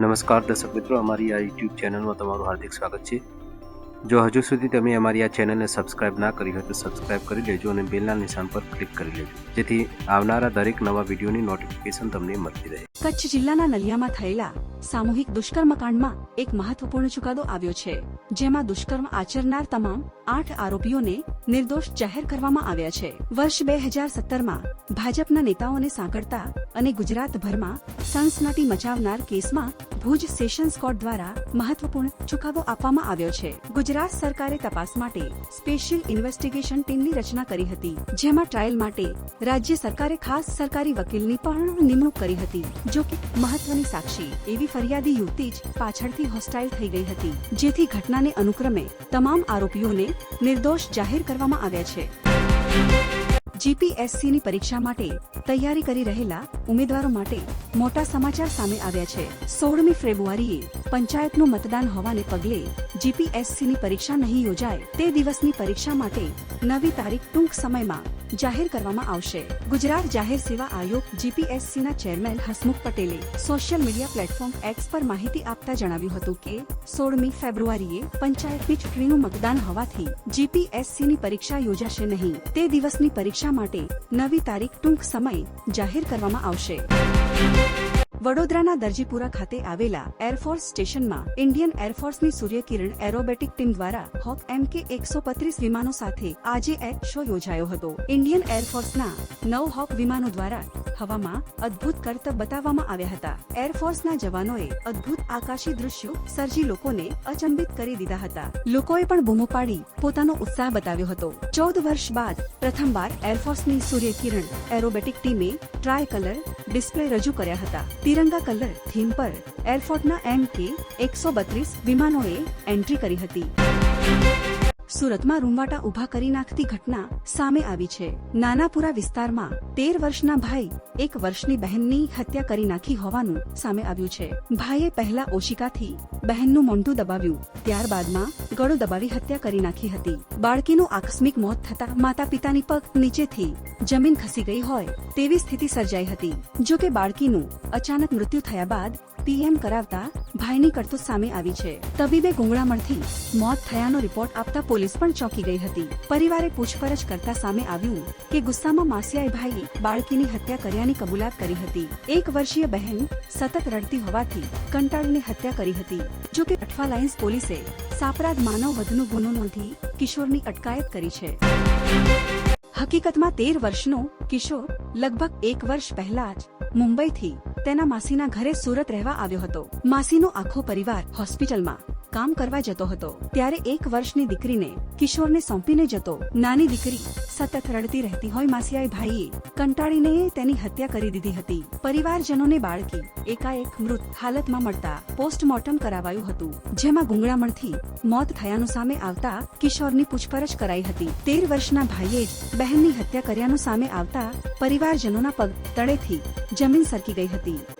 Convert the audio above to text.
નમસ્કાર દર્શક મિત્રો, અમારી આ યુટ્યુબ ચેનલમાં તમારું હાર્દિક સ્વાગત છે. જો હજુ સુધી તમે અમારી આ ચેનલને સબસ્ક્રાઇબ ના કરી હોય તો સબસ્ક્રાઇબ કરી લેજો અને બેલના નિશાન પર ક્લિક કરી લેજો. જેથી આવનારા દરેક નવા વિડીયોની નોટિફિકેશન તમને મળતી રહે. કચ્છ જિલ્લાના નલિયામાં થયેલા સામૂહિક દુષ્કર્મ કાંડમાં એક મહત્વપૂર્ણ ચુકાદો આવ્યો છે, જેમાં દુષ્કર્મ આચરનાર તમામ આઠ આરોપીઓને નિર્દોષ જાહેર કરવામાં આવ્યા છે. વર્ષ બે હજાર સત્તરમાં ભાજપના નેતાઓને સાંકળતા અને ગુજરાતભરમાં સનસનાટી મચાવનાર કેસમાં ભુજ સેશન્સ કોર્ટ દ્વારા મહત્વપૂર્ણ ચુકાદો આપવામાં આવ્યો છે. ગુજરાત સરકારે તપાસ માટે સ્પેશિયલ ઇન્વેસ્ટિગેશન ટીમની રચના કરી હતી, જેમાં ટ્રાયલ માટે રાજ્ય સરકારે ખાસ સરકારી વકીલની પણ નિમણૂક કરી હતી, જો કે મહત્વની સાક્ષી એવી ફરિયાદી યુવતી જ પાછળથી હોસ્ટાઇલ થઈ ગઈ હતી, જેથી ઘટનાને અનુક્રમે તમામ આરોપીઓને નિર્દોષ જાહેર કરવામાં આવ્યા છે. જીપીએસસી ની પરીક્ષા માટે તૈયારી કરી રહેલા ઉમેદવારો માટે મોટા સમાચાર સામે આવ્યા છે. સોળમી ફેબ્રુઆરીએ પંચાયતનું મતદાન હોવાને પગલે જીપીએસસી ની પરીક્ષા નહીં યોજાય તે દિવસની પરીક્ષા માટે નવી તારીખ ટૂંક સમયમાં જાહેર કરવામાં આવશે. ગુજરાત જાહેર સેવા આયોગ જીપીએસસી ના ચેરમેન હસમુખ પટેલે સોશિયલ મીડિયા પ્લેટફોર્મ એક્સ પર માહિતી આપતા જણાવ્યું હતું કે, સોળમી ફેબ્રુઆરીએ પંચાયતની ચૂંટણીનું મતદાન હોવાથી જીપીએસસી ની પરીક્ષા યોજાશે નહીં. તે દિવસની પરીક્ષા માટે નવી તારીખ ટૂંક સમય જાહેર કરવામાં આવશે. વડોદરાના દરજીપુરા ખાતે આવેલા એરફોર્સ સ્ટેશનમાં ઇન્ડિયન એરફોર્સની સૂર્યકિરણ એરોબેટિક ટીમ દ્વારા હોક એમ કે એકસો પત્રીસ વિમાનો સાથે આજે એક શો યોજાયો હતો. ઇન્ડિયન એરફોર્સના નવ હોક વિમાનો દ્વારા હવામાં અદ્ભુત કરતબ બતાવવામાં આવ્યા હતા. એરફોર્સના જવાનોએ અદ્ભુત આકાશી દૃશ્યો સર્જી લોકોને અચંબિત કરી દીધા હતા. લોકોએ પણ બૂમો પાડી પોતાનો ઉત્સાહ બતાવ્યો હતો. ચૌદ વર્ષ બાદ પ્રથમવાર એરફોર્સની સૂર્યકિરણ એરોબેટિક ટીમે ટ્રાય કલર ડિસ્પ્લે રજૂ કર્યા હતા. તિરંગા કલર, થીમ પર એરફોર્ટના એમ કે એકસો બત્રીસ વિમાનોએ એન્ટ્રી કરી હતી. સુરતમાં રૂમવાટા ઊભા કરી નાખતી ઘટના સામે આવી છે. નાનાપુરા વિસ્તારમાં તેર વર્ષના ભાઈ, એક વર્ષની બહેનની હત્યા કરી નાખી હોવાનું સામે આવ્યું છે. ભાઈએ પહેલા ઓશિકાથી બહેનનું મોંઢું દબાવ્યું, ત્યારબાદમાં ગળો દબાવી હત્યા કરી નાખી હતી. બાળકીનું આકસ્મિક મોત થતા માતા પિતાની પગ નીચેથી જમીન ખસી ગઈ હોય તેવી સ્થિતિ સર્જાઈ હતી. જો કે બાળકીનું અચાનક મૃત્યુ થયા બાદ પીએમ કરાવતા ભાઈની કરતૂત સામે આવી છે. તબીબે ગુંગળામણથી મોત થયાનો રિપોર્ટ આપતા પોલીસ પણ ચોંકી ગઈ હતી. પરિવારે પૂછપરછ કરતા સામે આવ્યું કે ગુસ્સામાં માસિયાએ ભાઈએ બાળકીની હત્યા કર્યાની કબૂલાત કરી હતી. એક વર્ષીય બહેન સતત રડતી હોવાથી કંટાળીને હત્યા કરી હતી. જો કે અઠવા લાઇન્સ પોલીસે સાપરાધ માનવ વધનો ગુનો નોંધી કિશોરની અટકાયત કરી છે. હકીકતમાં તેર વર્ષનો કિશોર લગભગ એક વર્ષ પહેલા જ મુંબઈથી તેના માસીના ઘરે સુરત રહેવા આવ્યો હતો. માસીનો આખો પરિવાર હોસ્પિટલમાં. કામ કરવા જતો હતો, ત્યારે એક વર્ષની દીકરીને કિશોરને સોંપીને જતો. નાની દીકરી સતત રડતી રહેતી હોય માસિયાએ ભાઈએ કંટાળીને તેની હત્યા કરી દીધી હતી. પરિવારજનોને બાળકી એકાએક મૃત હાલતમાં મળતા પોસ્ટમોર્ટમ કરાવાયું હતું, જેમાં ગુંગળામણથી મોત થયાનું સામે આવતા કિશોરની પૂછપરછ કરાઈ હતી. તેર વર્ષના ભાઈએ જ બહેનની હત્યા કર્યાનું સામે આવતા પરિવારજનોના પગ તળેથી જમીન સરકી ગઈ હતી.